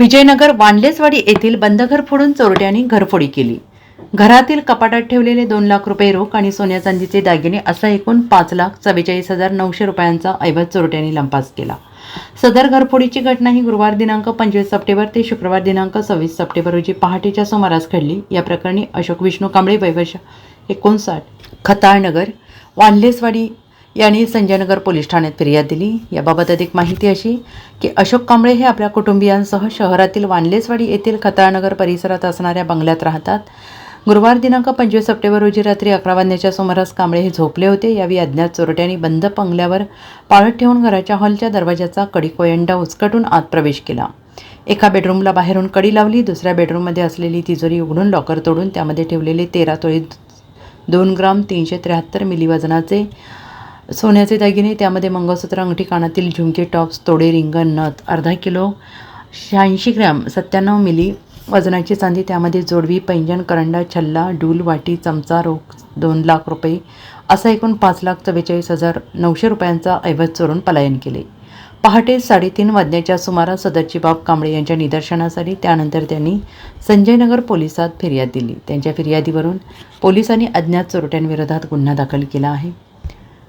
विजयनगर वानलेसवाडी येथील बंद घर फोडून चोरट्यांनी घरफोडी केली. घरातील कपाटात ठेवलेले दोन लाख रुपये रोख आणि सोन्या चांदीचे दागिने असा एकूण पाच लाख चव्वेचाळीस हजार नऊशे रुपयांचा ऐवज चोरट्यांनी लंपास केला. सदर घरफोडीची घटना ही गुरुवार दिनांक पंचवीस सप्टेंबर ते शुक्रवार दिनांक सव्वीस सप्टेंबर रोजी पहाटेच्या सुमारास घडली. या प्रकरणी अशोक विष्णू कांबळे वैवर्ष एकोणसाठ खताळनगर वानलेसवाडी यांनी संजयनगर पोलीस ठाण्यात फिर्याद दिली. याबाबत अधिक माहिती अशी की अशोक कांबळे हे आपल्या कुटुंबियांसह शहरातील वानलेसवाडी येथील खताळनगर परिसरात असणाऱ्या बंगल्यात राहतात. गुरुवार दिनांक पंचवीस सप्टेंबर रोजी रात्री अकरा वाजण्याच्या सुमारास कांबळे हे झोपले होते. यावेळी अज्ञात चोरट्यांनी बंद बंगल्यावर पाळत ठेवून घराच्या हॉलच्या दरवाजाचा कडी कोयंडा उचकटून आत प्रवेश केला. एका बेडरूमला बाहेरून कडी लावली. दुसऱ्या बेडरूममध्ये असलेली तिजोरी उघडून लॉकर तोडून त्यामध्ये ठेवलेले तेरा तोळी दोन ग्राम तीनशे त्र्याहत्तर मिली वजनाचे सोन्याचे दागिने त्यामध्ये मंगळसूत्र अंगठी कानातील झुमके टॉप्स तोडे रिंगण नथ अर्धा किलो शहाऐंशी ग्रॅम सत्त्याण्णव मिली वजनाची चांदी त्यामध्ये जोडवी पैंजण करंडा छल्ला डूल वाटी चमचा रोख दोन लाख रुपये असा एकूण पाच लाख चव्वेचाळीस हजार नऊशे रुपयांचा ऐवज चोरून पलायन केले. पहाटे साडेतीन वाजण्याच्या सुमारास सदरची बाब कांबळे यांच्या निदर्शनास आली त्यानंतर त्यांनी संजयनगर पोलिसात फिर्याद दिली. त्यांच्या फिर्यादीवरून पोलिसांनी अज्ञात चोरट्यांविरोधात गुन्हा दाखल केला आहे.